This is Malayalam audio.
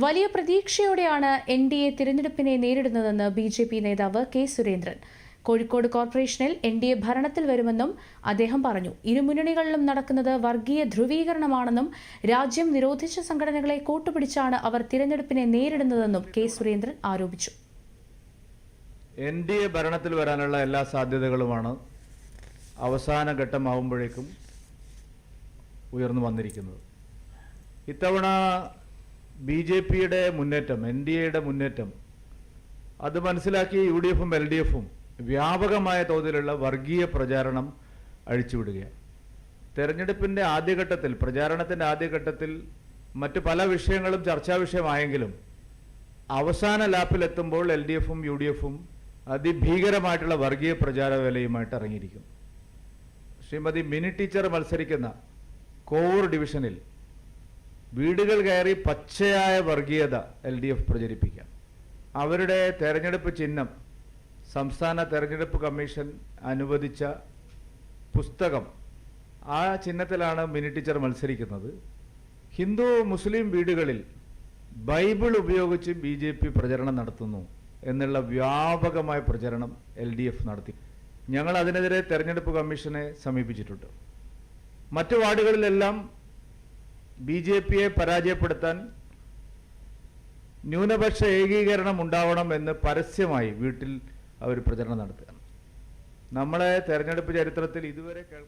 വലിയ പ്രതീക്ഷയോടെയാണ് എൻ ഡി എ തിരഞ്ഞെടുപ്പിനെ നേരിടുന്നതെന്ന് ബി ജെ പി നേതാവ് കെ സുരേന്ദ്രൻ. കോഴിക്കോട് കോർപ്പറേഷനിൽ എൻ ഡി എ ഭരണത്തിൽ വരുമെന്നും അദ്ദേഹം പറഞ്ഞു. ഇരുമുന്നണികളിലും നടക്കുന്നത് വർഗീയ ധ്രുവീകരണമാണെന്നും രാജ്യം നിരോധിച്ച സംഘടനകളെ കൂട്ടുപിടിച്ചാണ് അവർ തിരഞ്ഞെടുപ്പിനെ നേരിടുന്നതെന്നും കെ സുരേന്ദ്രൻ ആരോപിച്ചു. എൻ ഡി എ ഭരണത്തിൽ വരാനുള്ള എല്ലാ സാധ്യതകളുമാണ് അവസാന ഘട്ടമാവുമ്പോഴേക്കും ഉയർന്നു വന്നിരിക്കുന്നത്. ഇത്തവണ ബി ജെ പിയുടെ മുന്നേറ്റം എൻ ഡി എയുടെ മുന്നേറ്റം അത് മനസ്സിലാക്കി യു ഡി എഫും എൽ ഡി എഫും വ്യാപകമായ തോതിലുള്ള വർഗീയ പ്രചാരണം അഴിച്ചുവിടുകയാണ്. തെരഞ്ഞെടുപ്പിന്റെ ആദ്യഘട്ടത്തിൽ പ്രചാരണത്തിന്റെ ആദ്യഘട്ടത്തിൽ മറ്റ് പല വിഷയങ്ങളും ചർച്ചാ വിഷയമായെങ്കിലും അവസാന ലാപ്പിലെത്തുമ്പോൾ എൽ ഡി എഫും യു ഡി എഫും അതിഭീകരമായിട്ടുള്ള വർഗീയ പ്രചാര വേലയുമായിട്ട് ഇറങ്ങിയിരിക്കും ശ്രീമതി മിനി ടീച്ചർ മത്സരിക്കുന്ന കോവൂർ ഡിവിഷനിൽ വീടുകൾ കയറി പച്ചയായ വർഗീയത എൽ ഡി എഫ് പ്രചരിപ്പിക്കാം. അവരുടെ തെരഞ്ഞെടുപ്പ് ചിഹ്നം സംസ്ഥാന തെരഞ്ഞെടുപ്പ് കമ്മീഷൻ അനുവദിച്ച പുസ്തകം ആ ചിഹ്നത്തിലാണ് മിനി ടീച്ചർ മത്സരിക്കുന്നത്. ഹിന്ദു മുസ്ലിം വീടുകളിൽ ബൈബിൾ ഉപയോഗിച്ച് ബി ജെ പി പ്രചരണം നടത്തുന്നു എന്നുള്ള വ്യാപകമായ പ്രചരണം എൽ ഡി എഫ് നടത്തി. ഞങ്ങൾ അതിനെതിരെ തെരഞ്ഞെടുപ്പ് കമ്മീഷനെ സമീപിച്ചിട്ടുണ്ട്. മറ്റു വാർഡുകളിലെല്ലാം ബി ജെ പിയെ പരാജയപ്പെടുത്താൻ ന്യൂനപക്ഷ ഏകീകരണം ഉണ്ടാവണം എന്ന് പരസ്യമായി വീട്ടിൽ അവർ പ്രചരണം നടത്തുകയാണ്. നമ്മളെ തെരഞ്ഞെടുപ്പ് ചരിത്രത്തിൽ ഇതുവരെ കേൾ